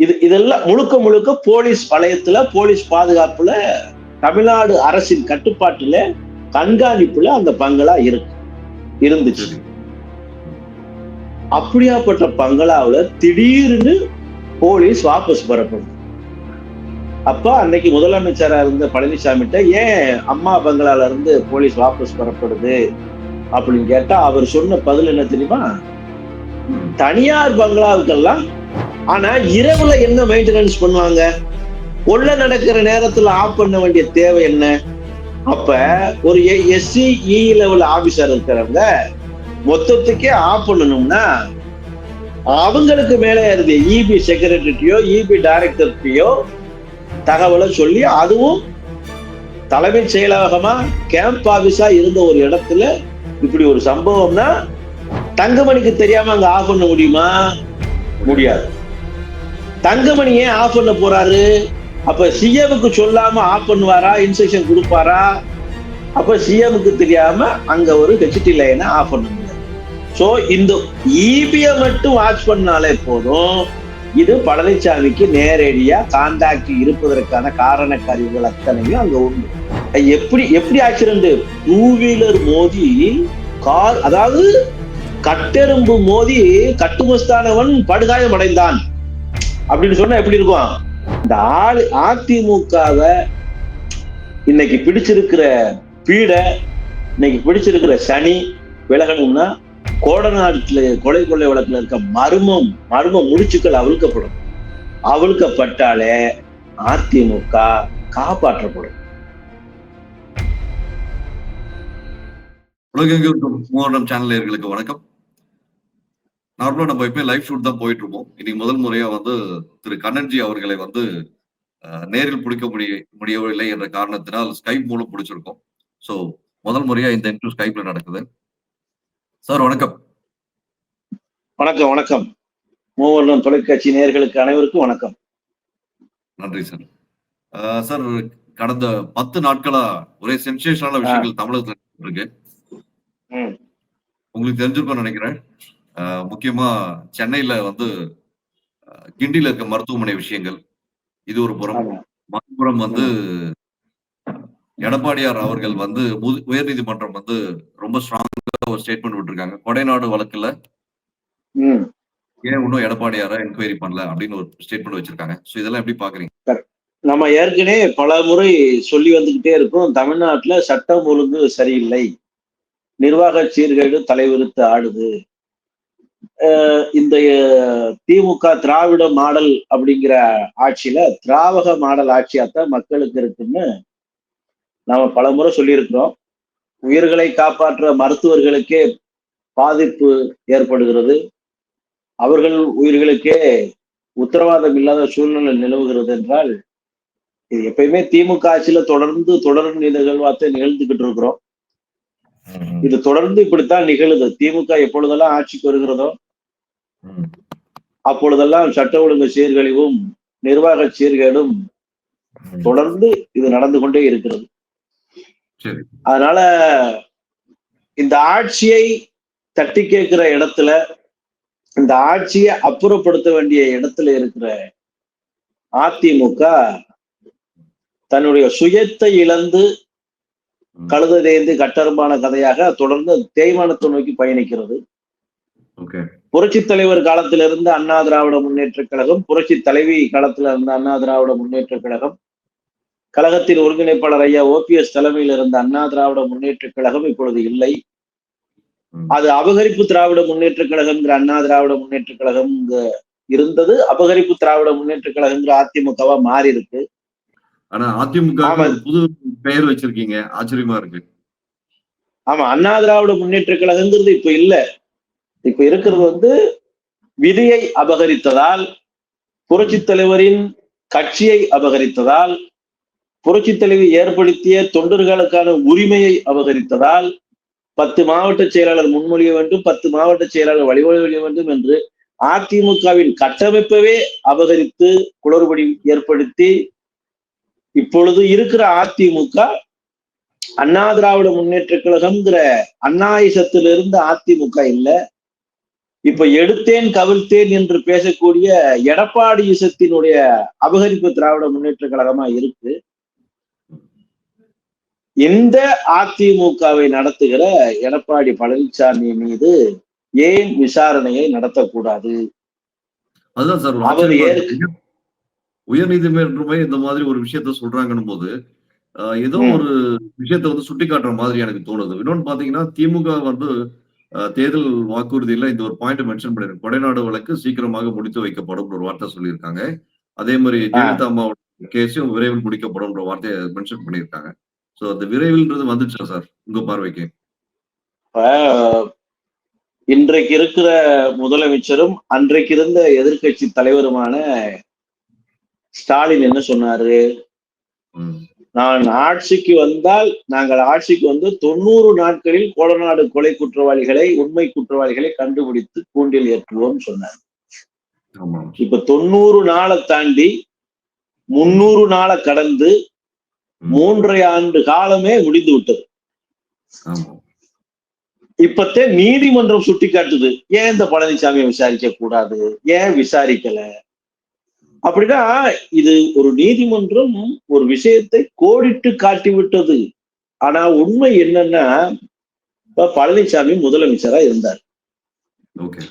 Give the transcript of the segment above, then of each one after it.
இது இதெல்லாம் முழுக்க முழுக்க போலீஸ் வளையத்துல போலீஸ் பாதுகாப்புல தமிழ்நாடு அரசின் கட்டுப்பாட்டுல கண்காணிப்புல அந்த பங்களா இருக்கு இருந்துச்சு. அப்படியாப்பட்ட பங்களாவுல திடீர்னு போலீஸ் வாபஸ் பெறப்படுது அப்ப அன்னைக்கு முதலமைச்சரா இருந்த பழனிசாமிகிட்ட ஏன் அம்மா பங்களால இருந்து போலீஸ் வாபஸ் பெறப்படுது அப்படின்னு கேட்டா அவர் சொன்ன பதில் என்ன தெரியுமா? தனியார் பங்களாவுக்கெல்லாம் ஆனா இரவுல என்ன மெயின்டெனன்ஸ் பண்ணுவாங்க? உள்ள நடக்கிற நேரத்துல ஆஃப் பண்ண வேண்டிய தேவை என்ன? அப்ப ஒரு எஸ்சி இ லெவல் ஆபீசர் இருக்கிறவங்க மொத்தத்துக்கே ஆஃப் பண்ணணும்னா அவங்களுக்கு மேலே இருந்த இபி செக்ரட்டரியோ இபி டைரக்டர்கிட்டயோ தகவலை சொல்லி அதுவும் தலைமைச் செயலகமா கேம்ப் ஆபீஸா இருந்த ஒரு இடத்துல இப்படி ஒரு சம்பவம்னா தங்கமணிக்கு தெரியாம அங்க ஆஃப் பண்ண முடியுமா? முடியாது. தங்கமணி ஏன் ஆஃப் பண்ண போறாரு? அப்ப சிஎம்க்கு சொல்லாம ஆஃப் பண்ணுவாரா? இன்ஸ்ட்ரக்ஷன் கொடுப்பாரா? அப்ப சிஎம்க்கு தெரியாம அங்க ஒரு ஹெச்டி லைனை ஆஃப் பண்ண முடியாது. இந்த இபிய மட்டும் வாட்ச் பண்ணாலே போதும். இது பழனிசாமிக்கு நேரடியா காண்டாக்ட் இருப்பதற்கான காரண கருவிகள் அத்தனையும் அங்க உண்டு. எப்படி எப்படி ஆக்சிடென்ட் டூ வீலர் மோதி கார் அதாவது கட்டெரும்பு மோதி கட்டுமஸ்தானவன் படுகாயம் அடைந்தான் அப்படின்னு சொன்னா எப்படி இருக்கும்? இந்த ஆளு அதிமுகவை இன்னைக்கு பிடிச்சிருக்கிற பீட இன்னைக்கு பிடிச்சிருக்கிற சனி விலகணும்னா கோடநாட்டுல கொலை கொள்ளை வழக்குல இருக்க மர்மம் மர்ம முடிச்சுக்கள் அவிழ்க்கப்படும். அவிழ்க்கப்பட்டாலே அதிமுக காப்பாற்றப்படும். உலகெங்கும் மூவரம் சேனல் நேயர்களுக்கு வணக்கம். நார்மலா நம்ம எப்பயும் லைவ் ஷூட் தான் போயிட்டு இருப்போம் இன்னைக்கு முதல் முறையா வந்து திரு கண்ணன்ஜி அவர்களை வந்து நேரில் பிடிக்க முடிய முடியவில்லை என்ற காரணத்தினால் ஸ்கைப் மூலம் பிடிச்சிருக்கோம். சோ முதல் முறையா இந்த இன்டர்வியூ ஸ்கைப்ல நடக்குது. சார் வணக்கம். வணக்கம் வணக்கம். மூவர்ணம் தொலைக்காட்சி நேயர்களுக்கு அனைவருக்கும் வணக்கம். நன்றி சார் சார் கடந்த பத்து நாட்களா ஒரே சென்சேஷனான விஷயங்கள் தமிழகத்துல இருக்கு. உங்களுக்கு தெரிஞ்சிருக்கும்னு நினைக்கிறேன். முக்கியமா சென்னையில வந்து கிண்டியில இருக்க மருத்துவமனை விஷயங்கள் இது ஒரு புறம். மறுபுறம் வந்து எடப்பாடியார் அவர்கள் வந்து உ- உயர்நீதிமன்றம் வந்து ரொம்ப ஸ்ட்ராங்கா ஒரு ஸ்டேட்மெண்ட் விட்டுருக்காங்க. கொடைநாடு வழக்குல. ஏன் இன்னும் எடப்பாடியார என்கொயரி பண்ணல அப்படின்னு ஒரு ஸ்டேட்மெண்ட் வச்சிருக்காங்க. சோ இதெல்லாம் எப்படி பாக்குறீங்க? நம்ம ஏற்கனவே பல முறை சொல்லி வந்துகிட்டே இருக்கோம் தமிழ்நாட்டுல சட்டம் ஒழுங்கு சரியில்லை. நிர்வாக சீர்கேடு தலைவிரித்து ஆடுது. இந்த திமுக திராவிட மாடல் அப்படிங்கிற ஆட்சியில திராவக மாடல் ஆட்சியாத்தான் மக்களுக்கு இருக்குன்னு நாம பல முறை சொல்லியிருக்கிறோம். உயிர்களை காப்பாற்ற மருத்துவர்களுக்கே பாதிப்பு ஏற்படுகிறது. அவர்கள் உயிர்களுக்கே உத்தரவாதம் இல்லாத சூழ்நிலை நிலவுகிறது என்றால் இது எப்பயுமே திமுக ஆட்சியில தொடர்ந்து தொடர் நிகழ்வாத்தை நிகழ்ந்துகிட்டு இருக்கிறோம். இது தொடர்ந்து இப்படித்தான் நிகழுது திமுக எப்பொழுதெல்லாம் ஆட்சிக்கு வருகிறதோ. அப்பொழுதெல்லாம் சட்ட ஒழுங்கு சீர்கழிவும் நிர்வாக சீர்கேடும். தொடர்ந்து இது நடந்து கொண்டே இருக்கிறது அதனால இந்த ஆட்சியை தட்டி கேட்கிற இடத்துல இந்த ஆட்சியை அப்புறப்படுத்த வேண்டிய இடத்துல இருக்கிற அதிமுக தன்னுடைய சுயத்தை இழந்து ம். கழுத தேய்ந்து கட்டருமான கதையாக தொடர்ந்து தேய்மானத்தை நோக்கி பயணிக்கிறது. புரட்சி தலைவர் காலத்துல இருந்த அண்ணா திராவிட முன்னேற்ற கழகம் புரட்சி தலைவி காலத்துல இருந்த அண்ணா திராவிட முன்னேற்ற கழகம் கழகத்தின் ஒருங்கிணைப்பாளர் ஐயா ஓபிஎஸ் தலைமையில் இருந்த அண்ணா திராவிட முன்னேற்ற கழகம் இப்பொழுது இல்லை. அது அபகரிப்பு திராவிட முன்னேற்ற கழகம்ங்கிற அண்ணா திராவிட முன்னேற்ற கழகம் இருந்தது. அபகரிப்பு திராவிட முன்னேற்ற கழகங்கிற அதிமுகவா மாறி இருக்கு ஆனா அதிமுக புது பெயர் வச்சிருக்கீங்க. ஆச்சரியமா இருக்கு. ஆமா அண்ணா திராவிட முன்னேற்ற கழகங்கிறது இப்ப இல்ல. இப்ப இருக்கிறது வந்து விதியை அபகரித்ததால் புரட்சி தலைவரின் கட்சியை அபகரித்ததால் புரட்சி தலைவி ஏற்படுத்திய தொண்டர்களுக்கான உரிமையை அபகரித்ததால் பத்து மாவட்ட செயலாளர் முன்மொழிய வேண்டும் பத்து மாவட்ட செயலாளர் வழிமொழிய வேண்டும் என்று அதிமுகவின் கட்டமைப்பவே அபகரித்து குளறுபடி ஏற்படுத்தி இப்பொழுது இருக்கிற அதிமுக அண்ணா திராவிட முன்னேற்ற கழகம்ங்கிற அண்ணாயிசத்திலிருந்து அதிமுக இல்ல. இப்ப எடுத்தேன் கவிழ்த்தேன் என்று பேசக்கூடிய எடப்பாடி இசத்தினுடைய அபகரிப்பு திராவிட முன்னேற்ற கழகமா இருக்கு. இந்த அதிமுகவை நடத்துகிற எடப்பாடி பழனிசாமி மீது ஏன் விசாரணையை நடத்தக்கூடாது? அதுதான் சார் அவர். உயர் நீதிமன்றமே இந்த மாதிரி ஒரு விஷயத்த சொல்றாங்கன்னும் போது ஏதோ. ஒரு விஷயத்த வந்து சுட்டி காட்டுற மாதிரி எனக்கு தோணுது. இன்னொன்னு பாத்தீங்கன்னா திமுக வந்து தேர்தல் வாக்குறுதியில இந்த ஒரு பாயிண்ட் மென்ஷன் பண்ணிருக்காங்க கொடைநாடு வழக்கு சீக்கிரமாக முடித்து வைக்கப்படும் ஒரு வார்த்தை சொல்லியிருக்காங்க. அதே மாதிரி ஜெயலலிதா அம்மாவோட கேஸும் விரைவில் முடிக்கப்படும் வார்த்தையை மென்ஷன் பண்ணியிருக்காங்க. சோ அந்த விரைவில்ன்றது வந்துச்சா சார்? உங்க பார்வைக்கு? இன்றைக்கு இருக்கிற முதலமைச்சரும் அன்றைக்கு இருந்த எதிர்க்கட்சி தலைவருமான ஸ்டாலின் என்ன சொன்னாரு? நான் ஆட்சிக்கு வந்தால் நாங்கள் ஆட்சிக்கு வந்து தொண்ணூறு நாட்களில் கோலநாடு கொலை குற்றவாளிகளை உண்மை குற்றவாளிகளை கண்டுபிடித்து கூண்டில் ஏற்றுவோம் சொன்னார். இப்ப தொண்ணூறு நாளை தாண்டி முன்னூறு நாளை கடந்து மூன்றரை ஆண்டு காலமே முடிந்து விட்டது. இப்பத்தே நீதிமன்றம் சுட்டி காட்டுது ஏன் இந்த பழனிசாமியை விசாரிக்க கூடாது? ஏன் விசாரிக்கல? அப்படின்னா இது ஒரு நீதிமன்றம் ஒரு விஷயத்தை கோடிட்டு காட்டி விட்டது ஆனா உண்மை என்னன்னா பழனிசாமி முதலமைச்சரா இருந்தார். ஓகே.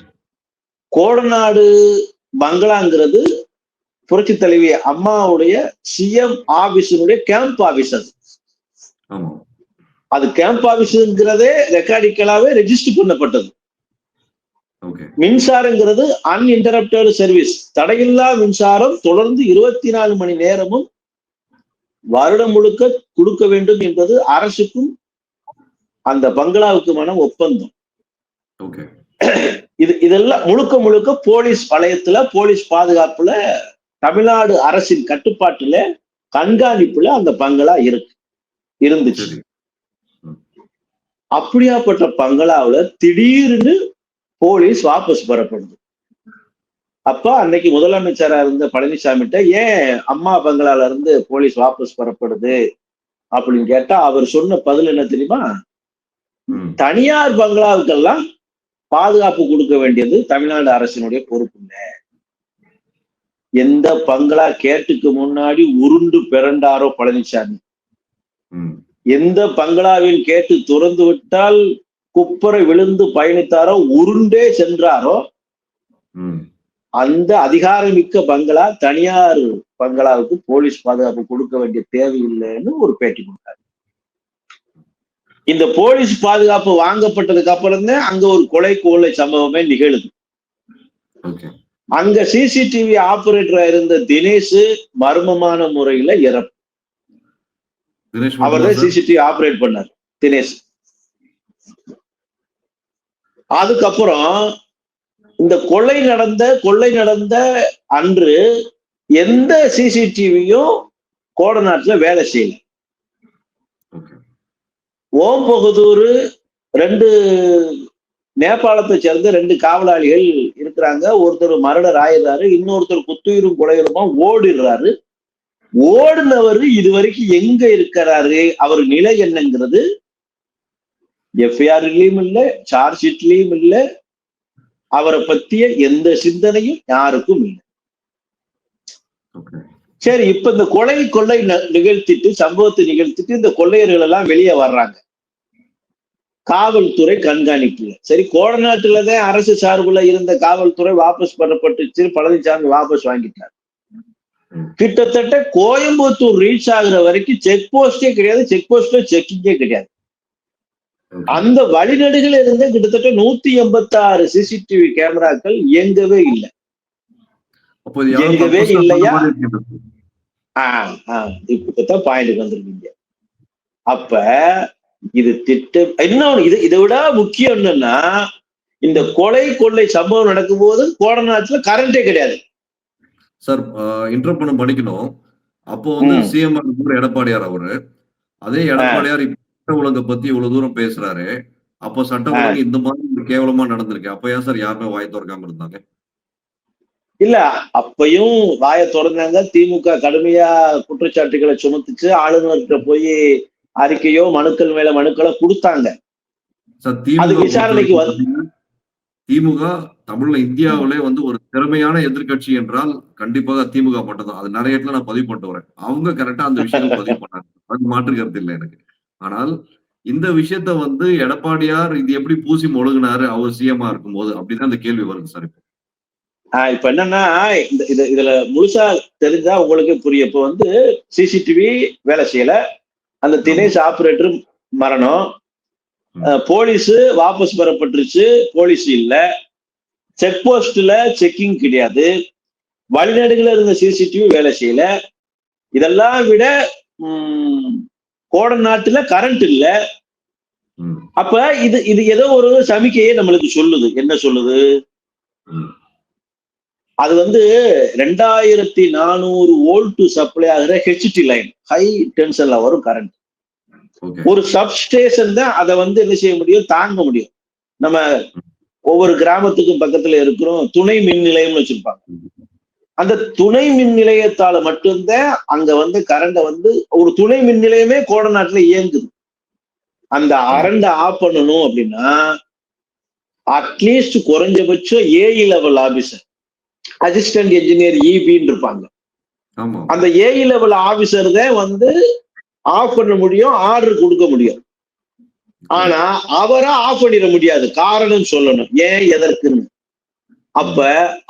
கோடநாடு பங்களாங்கிறது புரட்சி தலைவி அம்மாவுடைய சிஎம் ஆபீஸினுடைய கேம்ப் ஆபீஸ் அது. அது கேம்ப் ஆபீஸ்ங்கிறதே ரெக்கார்டிக்கலாவே ரெஜிஸ்டர் பண்ணப்பட்டது. மின்சாரங்கிறது அன்இன்டரப்டட் சர்வீஸ் தடையில்லா மின்சாரம் தொடர்ந்து இருபத்தி நாலு மணி நேரமும் வருடம் முழுக்க கொடுக்க வேண்டும் என்பது அரசுக்கும் அந்த பங்களாவுக்குமான ஒப்பந்தம். இது இதெல்லாம் முழுக்க முழுக்க போலீஸ் வளையத்துல போலீஸ் பாதுகாப்புல தமிழ்நாடு அரசின் கட்டுப்பாட்டுல கண்காணிப்புல அந்த பங்களா இருக்கு இருந்துச்சு. அப்படியாப்பட்ட பங்களாவுல திடீர்னு போலீஸ் வாபஸ் பெறப்படுது. அப்ப அன்னைக்கு முதலமைச்சரா இருந்த பழனிசாமிகிட்ட ஏன் அம்மா பங்களால இருந்து போலீஸ் வாபஸ் பெறப்படுது? அப்படின்னு கேட்டா அவர் சொன்ன பதில் என்ன தெரியுமா? தனியார் பங்களாவுக்கெல்லாம் பாதுகாப்பு கொடுக்க வேண்டியது தமிழ்நாடு அரசினுடைய பொறுப்பு இல்லை. எந்த பங்களா கேட்டுக்கு முன்னாடி உருண்டு பிறண்டாரோ பழனிசாமி. எந்த பங்களாவில் கேட்டு துறந்து விட்டால் குப்பரை விழுந்து பயணித்தாரோ உருண்டே சென்றாரோ அந்த அதிகாரமிக்க பங்களா தனியார் பங்களாவுக்கு போலீஸ் பாதுகாப்பு கொடுக்க வேண்டிய தேவையில்லைன்னு ஒரு பேட்டி கொடுத்தாரு. இந்த போலீஸ் பாதுகாப்பு வாங்கப்பட்டதுக்கு அப்புறம் தான் அங்க ஒரு கொலை கொள்ளை சம்பவமே நிகழுது. அங்க சிசிடிவி ஆபரேட்டரா இருந்த தினேஷ் மர்மமான முறையில இறப்பு. அவர் தான்? சிசிடிவி ஆபரேட் பண்ணார் தினேஷ். அதுக்கப்புறம் இந்த கொள்ளை நடந்த கொள்ளை நடந்த அன்று எந்த சிசிடிவியும் கோடநாட்டுல வேலை செய்யல. ஓம் பகதூர் ரெண்டு நேபாளத்தை சேர்ந்த ரெண்டு காவலாளிகள் இருக்கிறாங்க. ஒருத்தர் மரணர் ஆயிடுறாரு இன்னொருத்தர் குத்துயிரும் குலையுருமா ஓடிடுறாரு. ஓடினவர் இதுவரைக்கும் எங்க இருக்கிறாரு? அவர் நிலை என்னங்கிறது எஃப்ஐஆர்லயும் இல்ல சார்ஜ் ஷீட்லயும் இல்ல. அவரை பத்திய எந்த சிந்தனையும் யாருக்கும் இல்லை. சரி இப்ப இந்த கொலை கொள்ளை நிகழ்த்திட்டு சம்பவத்தை நிகழ்த்திட்டு இந்த கொள்ளையர்கள் எல்லாம் வெளியே வர்றாங்க. காவல்துறை கண்காணிப்புல. சரி கோடநாட்டுலதான் அரசு சார்புல இருந்த காவல்துறை வாபஸ் பெறப்பட்டுச்சு. பழனிசாமி வாபஸ் வாங்கிட்டார். கிட்டத்தட்ட கோயம்புத்தூர் ரீச் ஆகுற வரைக்கும் செக் போஸ்டே கிடையாது. செக் போஸ்ட்ல செக்கிங்கே கிடையாது. அந்த வழிநடுகள் இருந்த கிட்டத்தட்ட நூத்தி எண்பத்தி ஆறு சிசிடிவி கேமராக்கள் இயங்கவே இல்லை. ஆ இல்லையா? ஆஹ் ஆஹ் இப்பதான் பாயிண்ட் வந்திருக்கீங்க. அப்ப இது திட்டம் இன்னொன்னு இது இதை விட முக்கியம் என்னன்னா இந்த கொலை கொள்ளை சம்பவம் நடக்கும்போது கோடநாட்டுல கரண்டே கிடையாது. சார் இன்டர் பண்ண படிக்கணும். அப்போ வந்து. சிஎம் எடப்பாடியார் அவரு. அதே எடப்பாடியார் சட்ட ஒழுங்கை பத்தி இவ்வளவு தூரம் பேசுறாரு. அப்போ சட்ட ஒழுங்கு இந்த மாதிரி கேவலமா நடந்திருக்கு. அப்ப ஏன் சார் யாருமே வாய் திறக்காம இருந்தாங்க? இல்ல அப்பயும் வாயை திறந்தாங்க. திமுக கடுமையா குற்றச்சாட்டுகளை சுமத்துச்சு. ஆளுநர்கிட்ட போய் அறிக்கையோ மனுக்கள் மேல மனுக்களோ கொடுத்தாங்க. அது விசாரணைக்கு வந்து- திமுக தமிழ்ல இந்தியாவிலே வந்து ஒரு திறமையான எதிர்க்கட்சி என்றால் கண்டிப்பாக திமுக மட்டும்தான். அது நிறைய இடத்துல நான் பதிவு பண்ணிட்டு வரேன். அவங்க கரெக்டா அந்த விஷயத்தை பதிவு பண்ணாங்க. அது மாற்று கருத்து இல்லை எனக்கு. ஆனால் இந்த விஷயத்த வந்து எடப்பாடியார் இது எப்படி பூசி மொழுகினாரு? அவர் சிஎம்மா இருக்கும்போது அப்படின்னு அந்த கேள்வி வருது சார் இப்போ. ஆஹ் இப்ப என்னன்னா இந்த இது இதுல முழுசா தெரிஞ்சா உங்களுக்கு புரியும். இப்ப வந்து சிசிடிவி வேலை செய்யல. அந்த தினேஷ் ஆபரேட்டர் மரணம். போலீஸ் வாபஸ் பெறப்பட்டுருச்சு. போலீஸ் இல்ல. செக் போஸ்ட்ல செக்கிங் கிடையாது. வழிநடுகள இருந்த சிசிடிவி வேலை செய்யல. இதெல்லாம் விட கோட நாட்டுல கரண்ட் இல்ல. அப்ப இது இது ஏதோ ஒரு சமிக்கையை நம்மளுக்கு சொல்லுது. என்ன சொல்லுது? அது வந்து ரெண்டாயிரத்தி நானூறு வோல்ட் சப்ளை ஆகிற ஹெச்டி லைன் ஹை டென்ஷன்ல வரும் கரண்ட் ஒரு சப்ஸ்டேஷன் தான் அதை வந்து என்ன செய்ய முடியும்? தாங்க முடியும். நம்ம ஒவ்வொரு கிராமத்துக்கும் பக்கத்துல இருக்கிறோம். துணை மின் நிலையம்னு வச்சிருப்பாங்க. அந்த துணை மின் நிலையத்தால மட்டும்தான் அங்க வந்து கரண்ட வந்து ஒரு துணை மின் நிலையமே கோடநாட்டுல இயங்குது. அந்த அரண்ட ஆஃப் பண்ணணும் அப்படின்னா அட்லீஸ்ட் குறைஞ்சபட்சம் AE level officer assistant engineer இபின்னு இருப்பாங்க. அந்த ஏஇ லெவல் ஆபீசர் தான் வந்து ஆஃப் பண்ண முடியும் ஆர்டர் கொடுக்க முடியும். ஆனா அவரா ஆஃப் பண்ணிட முடியாது. காரணம் சொல்லணும். ஏன் எதற்குன்னு. அப்ப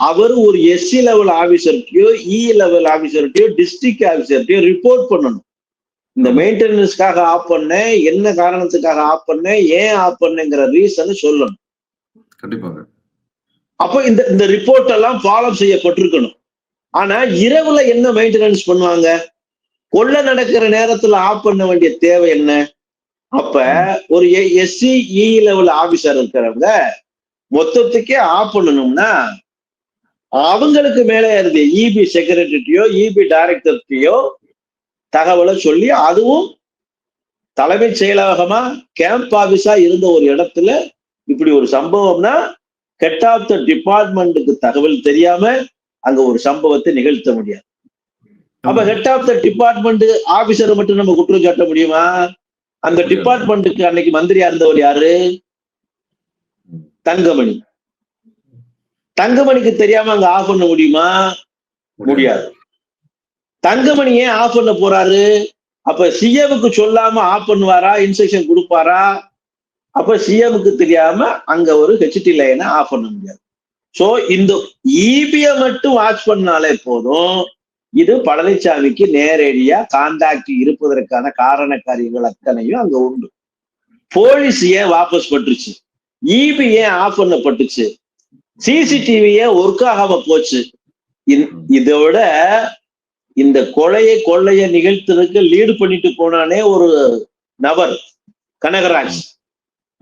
அவர் ஒரு எஸ்சி லெவல் ஆபீசர்கிட்டயோ இ லெவல் ஆபீசர்கிட்டயோ டிஸ்ட்ரிக்ட் ஆபீசர்கிட்டயோ ரிப்போர்ட் பண்ணணும். இந்த மெயின்டெனன்ஸ்க்காக ஆஃப் பண்ணேன் என்ன காரணத்துக்காக ஆஃப் பண்ணேன் ஏன் ஆஃப் பண்ணேங்கிற ரீசன் சொல்லணும். கண்டிப்பாக அப்போ இந்த இந்த ரிப்போர்ட் எல்லாம் ஃபாலோ செய்யப்பட்டிருக்கணும். ஆனா இரவுல என்ன மெயின்டெனன்ஸ் பண்ணுவாங்க? கொள்ள நடக்கிற நேரத்துல ஆஃப் பண்ண வேண்டிய தேவை என்ன? அப்ப ஒரு எஸ்சி இ லெவல் ஆபீசர் இருக்கிறவங்க மொத்தத்துக்கே ஆஃப் பண்ணணும்னா அவங்களுக்கு மேல இருந்த இபி செக்ரட்டரியோ இபி டைரக்டர்கிட்டயோ தகவலை சொல்லி அதுவும் தலைமைச் செயலகமா கேம்ப் ஆபீஸா இருந்த ஒரு இடத்துல இப்படி ஒரு சம்பவம்னா ஹெட் ஆஃப் த டிபார்ட்மெண்ட்டுக்கு தகவல் தெரியாம அங்க ஒரு சம்பவத்தை நிகழ்த்த முடியாது. அப்ப ஹெட் ஆஃப் த டிபார்ட்மெண்ட் ஆபீசரை மட்டும் நம்ம குற்றம் சாட்ட முடியுமா? அந்த டிபார்ட்மெண்ட்டுக்கு அன்னைக்கு மந்திரியா இருந்தவர் யாரு? தங்கமணி. தங்கமணிக்கு தெரியாம அங்க ஆஃப் பண்ண முடியுமா? முடியாது. தங்கமணி ஏன் ஆஃப் பண்ண போறாரு? அப்ப சிஎமுக்கு சொல்லாம ஆஃப் பண்ணுவாரா? இன்ஸ்ட்ரக்ஷன் கொடுப்பாரா? அப்ப சிஎமுக்கு தெரியாம அங்க ஒரு ஹெச்டி லைனை ஆஃப் பண்ண முடியாது. சோ இந்த இபிய மட்டும் வாட்ச் பண்ணாலே போதும். இது பழனிசாமிக்கு நேரடியா காண்டாக்ட் இருப்பதற்கான காரண காரியங்கள் அத்தனையும் அங்க உண்டு. போலீஸ் ஏன் வாபஸ் பட்டுருச்சு இபி ஏன் ஆஃப் பண்ணப்பட்டுச்சு? சிசிடிவி ஏன் ஒர்க் ஆகாம போச்சு? இந்- இதோட இந்த கொலையை கொள்ளையை நிகழ்த்துறதுக்கு லீடு பண்ணிட்டு போனானே ஒரு நபர் கனகராஜ்.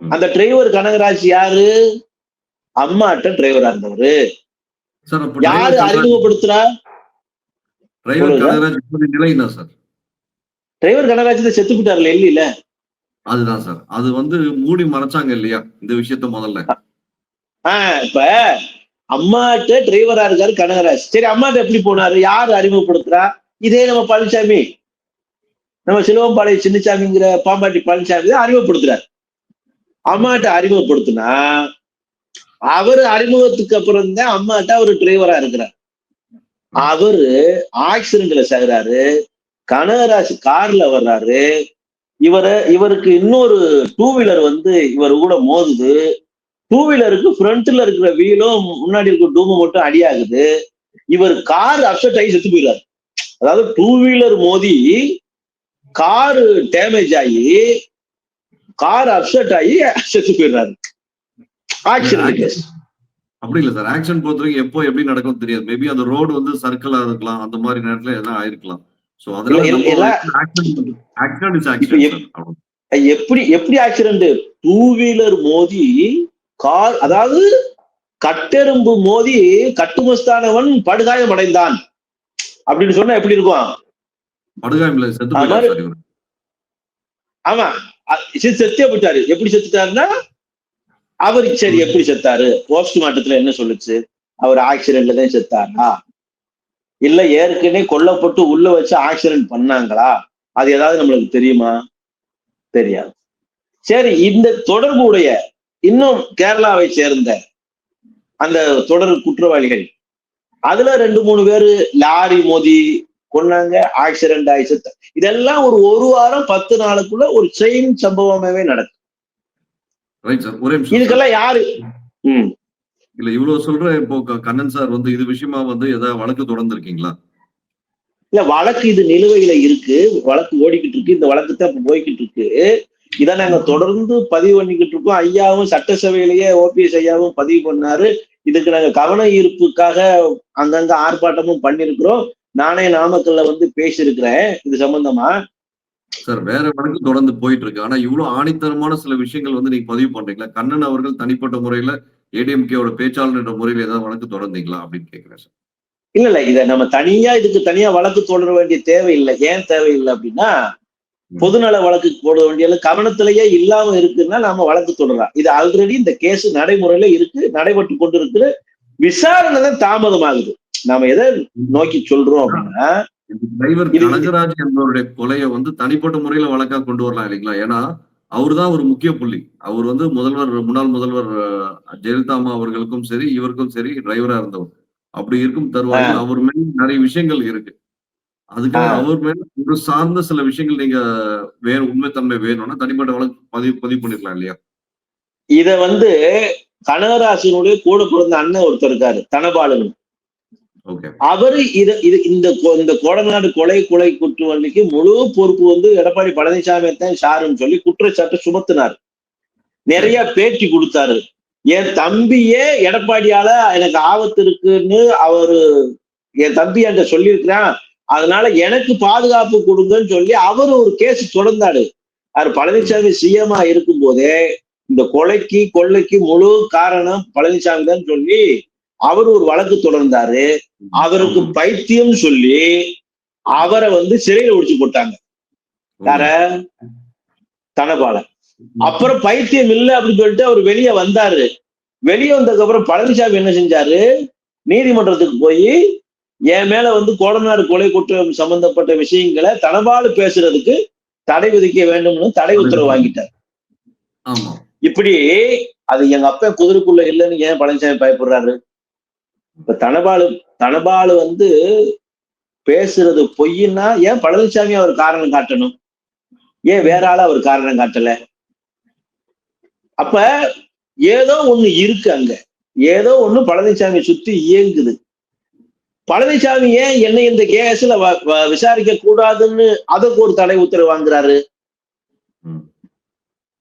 அந்த டிரைவர் கனகராஜ் யாரு? அம்மாட்ட டிரைவரா இருந்தவரு யாரு அறிமுகப்படுத்துறா? டிரைவர். கனகராஜ் செத்து போயிட்டார்ல இல்ல அதுதான் சார். அது வந்து மூடி மறைச்சாங்க இல்லையா? இந்த விஷயத்த முதல்ல. இப்ப அம்மாட்ட டிரைவரா இருக்காரு கனகராஜ். சரி அம்மாட்ட எப்படி போனாரு? யாரு அறிமுகப்படுத்துறா? இதே நம்ம பழனிசாமி நம்ம சிலுவம்பாளைய சின்னசாமிங்கிற பாம்பாட்டி பழனிசாமி தான் அறிமுகப்படுத்துறாரு. அம்மாட்ட அறிமுகப்படுத்தினா அவரு அறிமுகத்துக்கு அப்புறம் தான் அம்மாட்ட அவரு டிரைவரா இருக்கிறார். அவரு ஆக்சிடென்ட்ல சாகுறாரு. கனகராஜ் கார்ல வர்றாரு. இவரு இவருக்கு இன்னொரு டூ வீலர் வந்து இவர் கூட மோதுது. டூ வீலருக்கு ஃப்ரண்ட்ல இருக்கிற வீலும் முன்னாடி இருக்கிற டூமும் மட்டும் அடியாகுது இவர் கார் அப்செட் ஆகி செத்து போயிடுறாரு. அதாவது டூ வீலர் மோதி கார் டேமேஜ் ஆகி கார் அப்செட் ஆகி செத்து போயிடுறாரு. ஆக்சிடென்ட் அப்படி இல்ல சார் ஆக்ஷன் பொறுத்த வரைக்கும் எப்போ எப்படி நடக்கும் தெரியாது. மேபி அந்த ரோடு வந்து சர்க்கிளா இருக்கலாம். அந்த மாதிரி நேரத்துல எல்லாம் ஆயிருக்கலாம். எப்படி எப்படி ஆக்சிடென்ட் டூ வீலர் மோதி கார் அதாவது கட்டெரும்பு மோதி கட்டுமஸ்தானவன் படுகாயம் அடைந்தான். அப்படின்னு சொன்னா எப்படி இருக்கும்? ஆமா செத்தே போயிட்டாரு. எப்படி செத்துட்டாருன்னா அவர் சரி எப்படி செத்தாரு? போஸ்ட்மார்ட்டத்துல என்ன சொல்லுச்சு? அவர் ஆக்சிடென்ட்ல தான் செத்தாரா? இல்ல ஏற்கனவே கொல்லப்பட்டு உள்ள வச்சு ஆக்சிடென்ட் பண்ணாங்களா? அது ஏதாவது நம்மளுக்கு தெரியுமா? தெரியாது. சரி இந்த தொடர்புடைய இன்னும் கேரளாவை சேர்ந்த அந்த தொடர் குற்றவாளிகள் அதுல ரெண்டு மூணு பேரு லாரி மோதி கொன்னாங்க ஆக்சிடென்ட் ஆயிடுச்சு. இதெல்லாம் ஒரு ஒரு வாரம் பத்து நாளுக்குள்ள ஒரு செயின் சம்பவமாவே நடக்கும். இதுக்கெல்லாம் யாரு? ம். இல்ல இவ்வளவு சொல்ற இப்போ கண்ணன் சார் வந்து இது விஷயமா வந்து ஏதாவது வழக்கு தொடர்ந்து இருக்கீங்களா இல்ல வழக்கு இது நிலுவையில இருக்கு. வழக்கு ஓடிக்கிட்டு இருக்கு. இந்த வழக்கு தான் இப்ப போய்கிட்டு இருக்கு. இதை நாங்க தொடர்ந்து பதிவு பண்ணிக்கிட்டு இருக்கோம். ஐயாவும் சட்டசபையிலேயே ஓபிஎஸ் ஐயாவும் பதிவு பண்ணாரு. இதுக்கு நாங்க கவன ஈர்ப்புக்காக அங்கங்க ஆர்ப்பாட்டமும் பண்ணிருக்கிறோம். நானே நாமக்கல்ல வந்து பேசியிருக்கிறேன். இது சம்பந்தமா? சார் வேற வழக்கு தொடர்ந்து போயிட்டு இருக்கு. ஆனா இவ்வளவு ஆணித்தரமான சில விஷயங்கள் வந்து நீங்க பதிவு பண்றீங்களா? கண்ணன் அவர்கள் தனிப்பட்ட முறையில ஏடிஎம்கேவோட பேச்சாளர் என்ற முறையில ஏதாவது வழக்கு தொடர்ந்தீங்களா அப்படின்னு கேக்குறேன் சார். இல்ல இல்ல இதை நம்ம தனியா இதுக்கு தனியா வழக்கு தொடர வேண்டிய தேவையில்லை. ஏன் தேவையில்லை அப்படின்னா பொதுநல வழக்கு போட வேண்டிய கவனத்திலேயே இல்லாம இருக்குன்னா நாம வழக்கு தொடரலாம். இது ஆல்ரெடி இந்த கேஸ் நடைமுறையில இருக்கு நடைபெற்று கொண்டு இருக்கு விசாரணை தான் தாமதமாகுது. நாம எதை நோக்கி சொல்றோம் அப்படின்னா டிரைவர் கனகராஜ் என்பவருடைய கொலையை வந்து தனிப்பட்ட முறையில வழக்கா கொண்டு வரலாம் இல்லைங்களா? ஏன்னா அவர்தான் ஒரு முக்கிய புள்ளி. அவர் வந்து முதல்வர் முன்னாள் முதல்வர் ஜெயலலிதா அம்மா அவர்களுக்கும் சரி இவருக்கும் சரி டிரைவரா இருந்தவர். அப்படி இருக்கும் தருவாயில் அவர் மேல நிறைய விஷயங்கள் இருக்கு. அதுக்காக. அவர் மேல ஒரு சார்ந்த சில விஷயங்கள் நீங்க வேணும் உண்மைத்தன்மை வேணும்னா தனிப்பட்ட வழக்கு பதிவு பதிவு பண்ணிருக்கலாம் இல்லையா? இத வந்து கனகராசனுடைய கூட பிறந்த அண்ணன் ஒருத்தர் இருக்காரு தனபாலன் அவரு இது இது இந்த கொ- இந்த கோடநாடு கொலை கொலை குற்றவாளிக்கு முழு பொறுப்பு வந்து எடப்பாடி பழனிசாமி தான் சாருன்னு சொல்லி குற்றச்சாட்டு சுமத்தினார். நிறைய பேட்டி கொடுத்தாரு. என் தம்பியே எடப்பாடியால எனக்கு ஆபத்து இருக்குன்னு அவரு என் தம்பி என்கிட்ட சொல்லியிருக்கிறான். அதனால எனக்கு பாதுகாப்பு கொடுங்கன்னு சொல்லி அவர் ஒரு கேஸ் தொடர்ந்தாரு. அவர் பழனிசாமி சிஎமா இருக்கும் போதே இந்த கொலைக்கு கொள்ளைக்கு முழு காரணம் பழனிசாமி தான் சொல்லி அவர் ஒரு வழக்கு தொடர்ந்தாரு. அவருக்கு பைத்தியம் சொல்லி அவரை வந்து சிறையில ஒடிச்சு போட்டாங்க. யார? தனபாலன் அப்புறம் பைத்தியம் இல்லை அப்படின்னு சொல்லிட்டு அவர் வெளியே வந்தாரு. வெளியே வந்ததுக்கு அப்புறம் பழனிசாமி என்ன செஞ்சாரு? நீதிமன்றத்துக்கு போய் என் மேல வந்து கோடநாடு கொலை குற்றம் சம்பந்தப்பட்ட விஷயங்களை தனபாலு பேசுறதுக்கு தடை விதிக்க வேண்டும்னு தடை உத்தரவு வாங்கிட்டார். இப்படி அது எங்க அப்பா குதிரைக்குள்ள இல்லைன்னு ஏன் பழனிசாமி பயப்படுறாரு? இப்ப தனபாலு தனபாலு வந்து பேசுறது பொய்ன்னா ஏன் பழனிசாமி அவர் காரணம் காட்டணும்? ஏன் வேற ஆளா அவர் காரணம் காட்டல? அப்ப ஏதோ ஒண்ணு இருக்கு அங்க. ஏதோ ஒண்ணு பழனிசாமி சுத்தி இயங்குது. பழனிசாமி ஏன் என்னை இந்த கேஸ்ல விசாரிக்க கூடாதுன்னு அதுக்கு ஒரு தடை உத்தரவு வாங்குறாரு.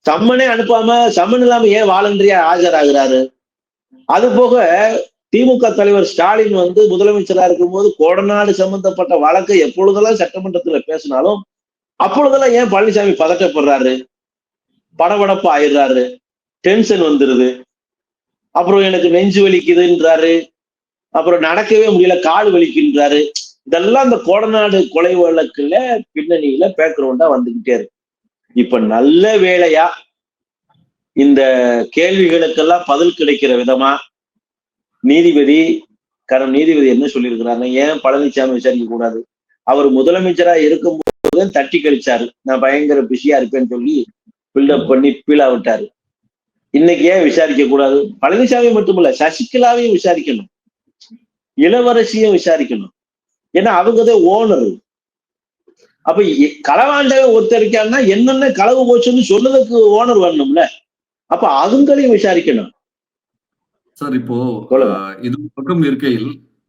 சம்மனே அனுப்பாம சம்மன் இல்லாம ஏன் வாலண்டரியா ஆஜராகிறாரு? அது போக திமுக தலைவர் ஸ்டாலின் வந்து முதலமைச்சரா இருக்கும்போது கொடநாடு சம்பந்தப்பட்ட வழக்கை எப்பொழுதெல்லாம் சட்டமன்றத்துல பேசினாலும் அப்பொழுதெல்லாம் ஏன் பழனிசாமி பதட்டப்படுறாரு? படபடப்பு ஆயிடுறாரு. டென்ஷன் வந்துருது. அப்புறம் எனக்கு நெஞ்சு வலிக்குதுன்றாரு. அப்புறம் நடக்கவே முடியல கால் வலிக்குன்றாரு. இதெல்லாம் இந்த கோடநாடு கொலை வழக்குல பின்னணியில பேக்ரவுண்டா வந்துகிட்டே இருக்கு. இப்ப நல்ல வேலையா இந்த கேள்விகளுக்கெல்லாம் பதில் கிடைக்கிற விதமா நீதிபதி கரம் நீதிபதி என்ன சொல்லியிருக்கிறாங்க ஏன் பழனிசாமி விசாரிக்க கூடாது? அவர் முதலமைச்சரா இருக்கும்போது தட்டி கழிச்சாரு. நான் பயங்கர பிஸியா இருப்பேன்னு சொல்லி பில்டப் பண்ணி பீலா விட்டாரு இன்னைக்கு ஏன் விசாரிக்க கூடாது? பழனிசாமி மட்டுமல்ல சசிகலாவையும் விசாரிக்கணும். இளவரசியும் விசாரிக்கணும். ஏன்னா அவங்கதான் ஓனர் அப்ப களவாண்ட களவாண்டவன் என்னென்ன களவு போச்சுன்னு சொல்றதுக்கு ஓனர் வரணும்ல. அப்ப அவங்களையும் விசாரிக்கணும். சார் இப்போ இது பக்கம் இருக்கையில்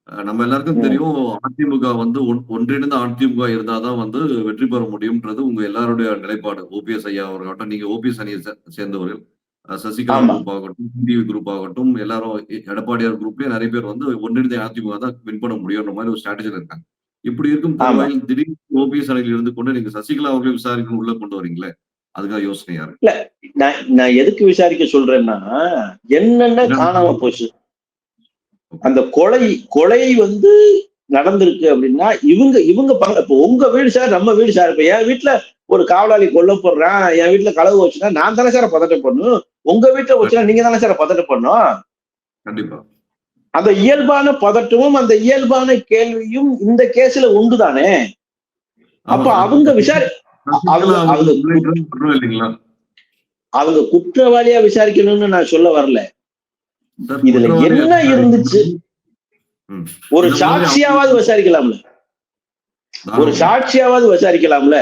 நம்ம எல்லாருக்கும். தெரியும் அதிமுக வந்து ஒன்- ஒன்றிணைந்த அதிமுக இருந்தாதான் வந்து வெற்றி பெற முடியும்ன்றது உங்க எல்லாருடைய நிலைப்பாடு ஓபிஎஸ் ஐயா அவர்களாகட்டும் நீங்க ஓபிஎஸ் அணியை சேர்ந்தவர்கள் சசிகலா. குரூப் ஆகட்டும் டிவி குரூப் ஆகட்டும் எல்லாரும் எடப்பாடியார் குரூப்லயே நிறைய பேர் வந்து ஒன்றிணைந்த அதிமுக தான் வின் பண்ண முடியும்ன்ற மாதிரி ஒரு ஸ்ட்ராட்டஜில இருக்காங்க இப்படி இருக்கும். தருவாயில் திடீர்னு ஓபிஎஸ் அணியில் இருந்து கொண்டு நீங்க சசிகலா அவர்களை விசாரிக்கணும் உள்ள கொண்டு வரீங்களே அதுக்காக யோசனை யாரு நான் நான் எதுக்கு விசாரிக்க சொல்றேன்னா என்னென்ன காணாம போச்சு? அந்த கொலை கொலை வந்து நடந்திருக்கு அப்படின்னா இவங்க இவங்க பங்க இப்ப உங்க வீடு சார் நம்ம வீடு சார். இப்ப என் வீட்டுல ஒரு காவலாளி கொல்ல போடுறான் என் வீட்டுல களவு வச்சுன்னா நான் தானே சார் பதட்டப்படணும் உங்க வீட்டுல வச்சுனா நீங்க தானே சார் பதட்டப்படணும் கண்டிப்பா. அந்த இயல்பான பதட்டமும் அந்த இயல்பான கேள்வியும் இந்த கேஸ்ல உண்டுதானே? அப்ப ஆமா சார். அவங்க விசாரி அவங்க- குற்றவாளியா விசாரிக்கணும்னு நான் சொல்ல வரல. இதுல என்ன இருந்துச்சு? ஒரு சாட்சியாவது விசாரிக்கலாம்ல. ஒரு. சாட்சியாவது விசாரிக்கலாம்ல.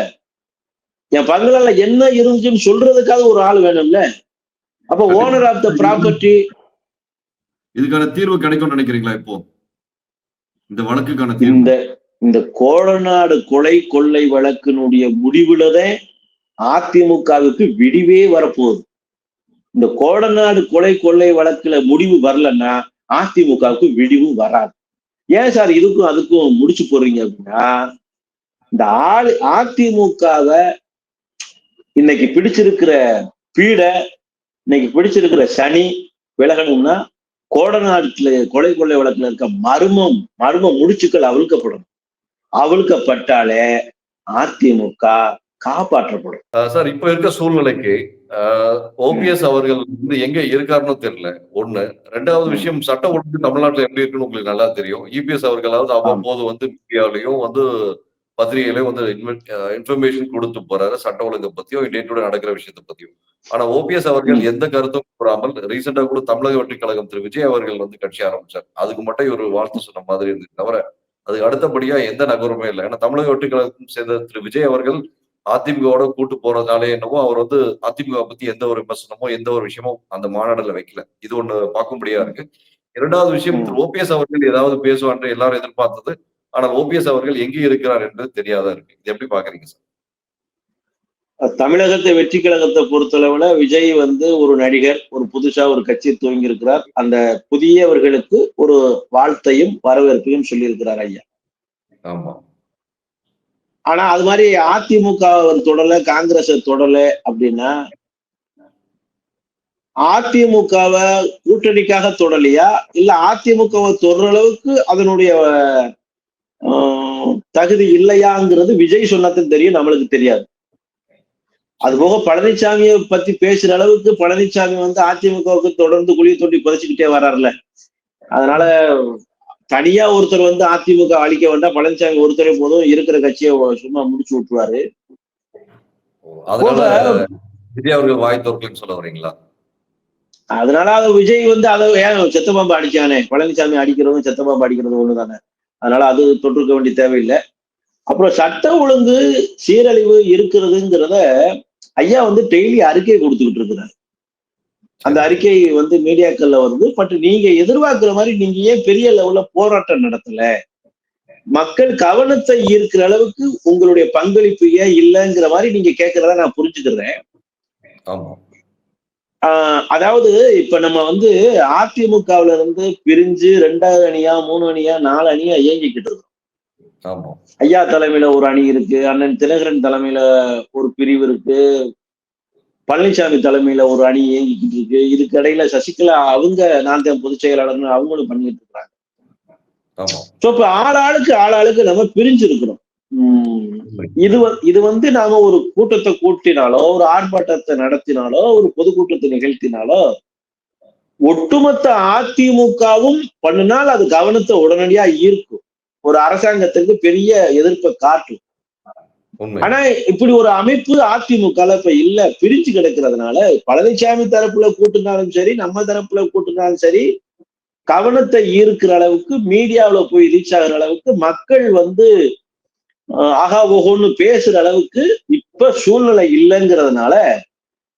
என் பங்களால என்ன இருந்துச்சுன்னு சொல்றதுக்காக ஒரு ஆள் வேணும்ல. அப்ப ஓனர் ஆஃப் த ப்ராப்பர்ட்டி இதுக்கான தீர்வு கிடைக்கும்னு நினைக்கிறீங்களா இப்போ? இந்த வழக்குக்கான தீர்வு? இந்த இந்த கோடநாடு கொலை கொள்ளை வழக்கினுடைய முடிவுலதான் அதிமுகவுக்கு விடிவே வரப்போகுது. இந்த கோடநாடு கொலை கொள்ளை வழக்குல முடிவு வரலன்னா அதிமுகவுக்கு விடிவும் வராது. ஏன் சார் இதுக்கும் அதுக்கும் முடிச்சு போடுறீங்க அப்படின்னா இந்த ஆளு அதிமுகவை இன்னைக்கு பிடிச்சிருக்கிற பீடை இன்னைக்கு பிடிச்சிருக்கிற சனி விலகணும்னா கோடநாட்டுல கொலை கொள்ளை வழக்குல இருக்க மர்மம் மர்ம முடிச்சுக்கள் அவிழ்க்கப்படும். அவிழ்க்கப்பட்டாலே அதிமுக காப்பாற்றப்படும். சார் இப்ப இருக்க சூழ்நிலைக்கு ஓபிஎஸ் அவர்கள் வந்து எங்க இருக்காருன்னு தெரியல. ஒண்ணு. ரெண்டாவது விஷயம் சட்ட ஒழுங்கு தமிழ்நாட்டுல எப்படி இருக்குன்னு உங்களுக்கு நல்லா தெரியும். இபிஎஸ் அவர்களாவது அவ்வப்போது வந்து மீடியாவிலையும் வந்து பத்திரிகையிலையும் வந்து இன்ஃபர்மேஷன் கொடுத்து போறாரு. சட்ட ஒழுங்கை பத்தியும் டே டு நடக்கிற விஷயத்தை பத்தியும் ஆனா ஓபிஎஸ் அவர்கள் எந்த கருத்தும் கூறாமல் ரீசெண்டா கூட தமிழக வெற்றி கழகம் திரு விஜய் அவர்கள் வந்து கட்சி ஆரம்பிச்சார். அதுக்கு மட்டும் ஒரு வாழ்த்து சொன்ன மாதிரி இருந்தது தவிர அதுக்கு அடுத்தபடியா எந்த நகருமே இல்லை. ஏன்னா தமிழக வெற்றி சேர்ந்த திரு. விஜய் அவர்கள் அதிமுகவோட கூட்டு போறதாலே என்னவோ அவர் வந்து அதிமுக பத்தி எந்த ஒரு விமர்சனமோ எந்த ஒரு விஷயமும் அந்த மாநாடுல வைக்கல. இது ஒண்ணு பார்க்கும்படியா இருக்கு. இரண்டாவது விஷயம் திரு. ஓபிஎஸ் அவர்கள் ஏதாவது பேசுவார் எல்லாரும் எதிர்பார்த்தது. ஆனால் ஓபிஎஸ் அவர்கள் எங்கே இருக்கிறார் என்று தெரியாதா இருக்கு. இது எப்படி பாக்குறீங்க சார்? தமிழகத்தை வெற்றி கழகத்தை பொறுத்தளவுல விஜய் வந்து ஒரு நடிகர் ஒரு புதுசா ஒரு கட்சி துவங்கி இருக்கிறார் அந்த புதியவர்களுக்கு ஒரு வாழ்த்தையும் வரவேற்பையும் சொல்லியிருக்கிறார் ஐயா. ஆமா. ஆனா அது மாதிரி அதிமுக தொடல காங்கிரஸ் தொடல அப்படின்னா அதிமுகவை கூட்டணிக்காக தொடலையா? இல்ல அதிமுகவை தொடர அளவுக்கு அதனுடைய ஆஹ், தகுதி இல்லையாங்கிறது விஜய் சொன்னதும் தெரியும் நம்மளுக்கு தெரியாது. அது போக பழனிசாமியை பத்தி பேசுற அளவுக்கு பழனிசாமி வந்து அதிமுகவுக்கு தொடர்ந்து குழியை தோண்டி புதைச்சுக்கிட்டே வர்றாருல அதனால தனியா ஒருத்தர் வந்து அதிமுக அழிக்க வேண்டாம். பழனிசாமி ஒருத்தரே போதும். இருக்கிற கட்சியை சும்மா முடிச்சு விட்டுருவாரு. அதனால விஜய் அவர்கள் வாய் தோற்கலன்னு சொல்ல வரீங்களா? அதனால அது விஜய் வந்து அதை ஏன் செத்தபாம்பு அடிச்சானே? பழனிசாமி அடிக்கிறதும் செத்தபாம்பு அடிக்கிறதும் ஒண்ணுதானே? அதனால அது தொற்றுக்க வேண்டிய தேவையில்லை. அப்புறம் சட்ட ஒழுங்கு சீரழிவு இருக்கிறதுங்கிறத ஐயா வந்து டெய்லி அறிக்கை கொடுத்துக்கிட்டு இருக்கிறார். அந்த அறிக்கை வந்து மீடியாக்கள்ல வருது. பட் நீங்க எதிர்பார்க்கிற மாதிரி நீங்க ஏன் பெரிய லெவல்ல போராட்டம் நடத்தல? மக்கள் கவனத்தை ஈர்க்கிற அளவுக்கு உங்களுடைய பங்களிப்பு ஏன் இல்லைங்கிற மாதிரி நீங்க கேட்கறத நான் புரிஞ்சுக்கிறேன். அதாவது இப்ப நம்ம வந்து அதிமுகவுல இருந்து பிரிஞ்சு ரெண்டாவது அணியா மூணு அணியா நாலு அணியா இயங்கிக்கிட்டு இருக்கோம். ஐயா தலைமையில ஒரு அணி இருக்கு அண்ணன் தினகரன் தலைமையில ஒரு பிரிவு இருக்கு பழனிசாமி தலைமையில ஒரு அணி இயங்கிக்கிட்டு இருக்கு. இதுக்கு இடையில சசிகலா அவங்க நான் தான் பொதுச் செயலாளர்னு அவங்களும் பண்ணிட்டு இருக்காங்க ஆமா. சோ இப்ப ஆள் ஆளுக்கு ஆள் ஆளுக்கு நம்ம பிரிஞ்சு இருக்கிறோம் உம் இது இது வந்து நாம ஒரு கூட்டத்தை கூட்டினாலோ ஒரு ஆர்ப்பாட்டத்தை நடத்தினாலோ ஒரு பொதுக்கூட்டத்தை நிகழ்த்தினாலோ ஒட்டுமொத்த அதிமுகவும் பண்ணினால் அது கவனத்தை உடனடியா ஈர்க்கும். ஒரு அரசாங்கத்திற்கு பெரிய எதிர்ப்பை காட்டும். ஆனா இப்படி ஒரு அமைப்பு அதிமுக இப்ப இல்ல பிரிஞ்சு கிடக்கிறதுனால பழனிசாமி தரப்புல கூட்டினாலும் சரி நம்ம தரப்புல கூட்டினாலும் சரி கவனத்தை ஈர்க்கிற அளவுக்கு மீடியாவுல போய் ரீச் ஆகுற அளவுக்கு மக்கள் வந்து ஆகா ஓஹோன்னு பேசுற அளவுக்கு இப்ப சூழ்நிலை இல்லைங்கிறதுனால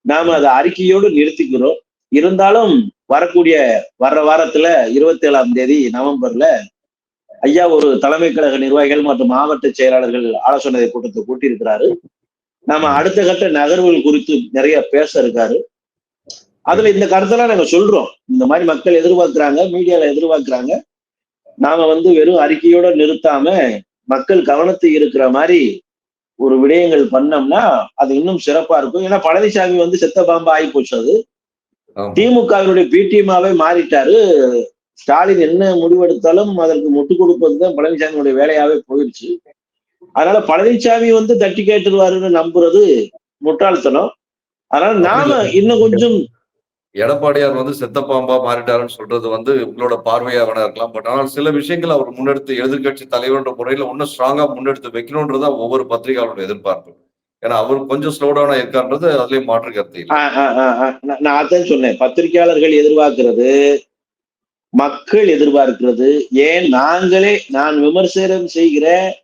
நாம அதை அறிக்கையோடு நிறுத்திக்கிறோம். இருந்தாலும் வரக்கூடிய வர்ற வாரத்துல இருபத்தி ஏழாம் தேதி நவம்பர்ல ஐயா ஒரு தலைமை கழக நிர்வாகிகள் மற்றும் மாவட்ட செயலாளர்கள் ஆலோசனை கூட்டத்தை கூட்டியிருக்கிறாரு. நாம அடுத்த கட்ட நகர்வுகள் குறித்து நிறைய பேச இருக்காரு. அதுல இந்த கருத்தெல்லாம் நாங்க சொல்றோம். இந்த மாதிரி மக்கள் எதிர்பார்க்கிறாங்க மீடியால எதிர்பார்க்கிறாங்க. நாம வந்து வெறும் அறிக்கையோட நிறுத்தாம மக்கள் கவனத்தை இருக்கிற மாதிரி ஒரு விடயங்கள் பண்ணோம்னா அது இன்னும் சிறப்பா இருக்கும். ஏன்னா பழனிசாமி வந்து செத்த பாம்பா ஆகி போச்சு அது. திமுகவினுடைய பிடிஎம்மாவே மாறிட்டாரு. ஸ்டாலின் என்ன முடிவெடுத்தாலும் அதற்கு முட்டு கொடுப்பது தான் பழனிசாமியுடைய வேலையாவே போயிடுச்சு அதனால பழனிசாமி வந்து தட்டி கேட்டுருவாருன்னு நம்புறது முட்டாள்தனம். அதனால நாம இன்னும் கொஞ்சம் எடப்பாடியார் வந்து செத்த பாம்பா மாறிட்டாருன்னு சொல்றது வந்து உங்களோட பார்வையா வேணா இருக்கலாம். பட் ஆனால் சில விஷயங்கள் அவர் முன்னெடுத்து எதிர்க்கட்சி தலைவர்ன்ற முறையில இன்னும் ஸ்ட்ராங்கா முன்னெடுத்து வைக்கணும்ன்றதுதான் ஒவ்வொரு பத்திரிகையாளரோட எதிர்பார்ப்பு. ஏன்னா அவர் கொஞ்சம் ஸ்லோ டவுனா இருக்கான்றது அதுலயும் மாற்று கருத்து நான் அதான் சொன்னேன். பத்திரிகையாளர்கள் எதிர்பார்க்கிறது மக்கள் எதிர்பார்க்கிறது. ஏன்? நாங்களே நான் விமர்சனம் செய்கிற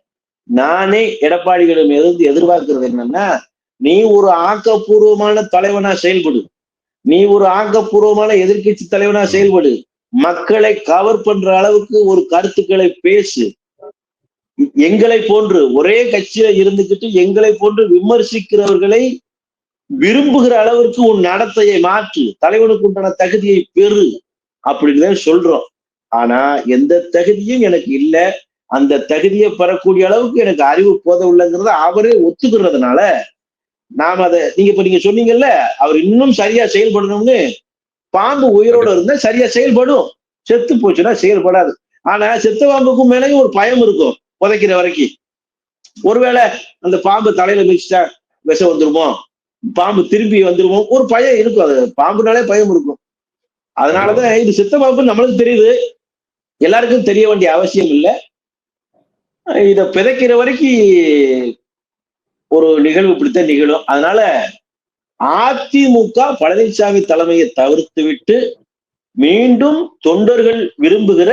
நானே எடப்பாடிகளிடம் இருந்து எதிர்பார்க்கிறது என்னன்னா நீ ஒரு ஆக்கப்பூர்வமான தலைவனா செயல்படு. நீ ஒரு ஆக்கப்பூர்வமான எதிர்க்கட்சி தலைவனா செயல்படு. மக்களை கவர் பண்ற அளவுக்கு ஒரு கருத்துக்களை பேசு. எங்களை போன்று ஒரே கட்சியில இருந்துகிட்டு எங்களை போன்று விமர்சிக்கிறவர்களை விரும்புகிற அளவிற்கு உன் நடத்தையை மாற்று. தலைவனுக்கு உண்டான தகுதியை பெறு. அப்படின்னு தான் சொல்றோம். ஆனா எந்த தகுதியும் எனக்கு இல்ல. அந்த தகுதியை பெறக்கூடிய அளவுக்கு எனக்கு அறிவு போதவில்லைங்கிறத அவரே ஒத்துக்கிறதுனால நாம அதை நீங்க இப்ப நீங்க சொன்னீங்கல்ல அவர் இன்னும் சரியா செயல்படணும்னு பாம்பு உயிரோட இருந்தா சரியா செயல்படும். செத்து போச்சுன்னா செயல்படாது. ஆனா செத்த பாம்புக்கும் மேலேயும் ஒரு பயம் இருக்கும் புதைக்கிற வரைக்கும். ஒருவேளை அந்த பாம்பு தலையில மிதிச்சிட்டா விஷம் வந்துருமோ? பாம்பு திருப்பி வந்துருமோ? ஒரு பயம் இருக்கும். அது பாம்புனாலே பயம் இருக்கும். அதனாலதான் இது சித்த பாம்பு நம்மளுக்கு தெரியுது. எல்லாருக்கும் தெரிய வேண்டிய அவசியம் இல்லை. இதை பிதைக்கிற வரைக்கும் ஒரு நிகழ்வு இப்படித்தான் நிகழும். அதனால அதிமுக பழனிசாமி தலைமையை தவிர்த்து விட்டு மீண்டும் தொண்டர்கள் விரும்புகிற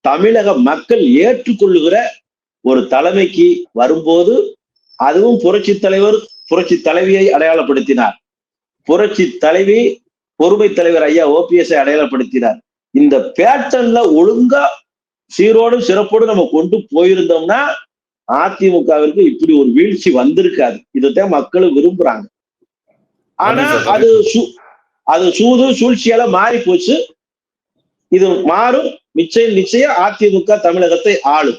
தமிழக மக்கள் ஏற்றுக்கொள்ளுகிற ஒரு தலைமைக்கு வரும்போது அதுவும் புரட்சி தலைவர் புரட்சி தலைவியை அடையாளப்படுத்தினார். புரட்சி தலைவி பொறுமை தலைவர் ஐயா ஓபிஎஸ் அடையாளப்படுத்தினார். இந்த பேட்டர்ன்ல ஒழுங்கா சீரோடும் சிறப்போடு நம்ம கொண்டு போயிருந்தோம்னா அதிமுகவிற்கு இப்படி ஒரு வீழ்ச்சி வந்திருக்காது. இதைத்தான் மக்களும் விரும்புறாங்க. ஆனா. அது அது சூது சூழ்ச்சியால மாறி போச்சு இது மாறும். நிச்சயம் நிச்சயம் அதிமுக தமிழகத்தை ஆளும்.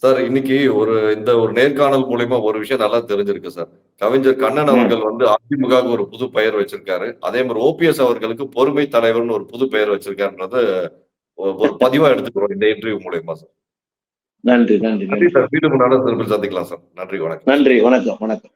சார் இன்னைக்கு ஒரு இந்த ஒரு நேர்காணல் மூலியமா ஒரு விஷயம் நல்லா தெரிஞ்சிருக்கு சார். கவிஞர் கண்ணன் அவர்கள் வந்து அதிமுகவுக்கு ஒரு புது பெயர் வச்சிருக்காரு. அதே மாதிரி ஓபிஎஸ் அவர்களுக்கு பொறுமை தலைவர்னு ஒரு புது பெயர் வச்சிருக்காருன்றது ஒரு பதிவா எடுத்துக்கிறோம் இந்த இன்டர்வியூ மூலியமா சார். நன்றி நன்றி சார். மீண்டும் நல்ல திருப்பி சந்திக்கலாம் சார். நன்றி வணக்கம். நன்றி வணக்கம் வணக்கம்.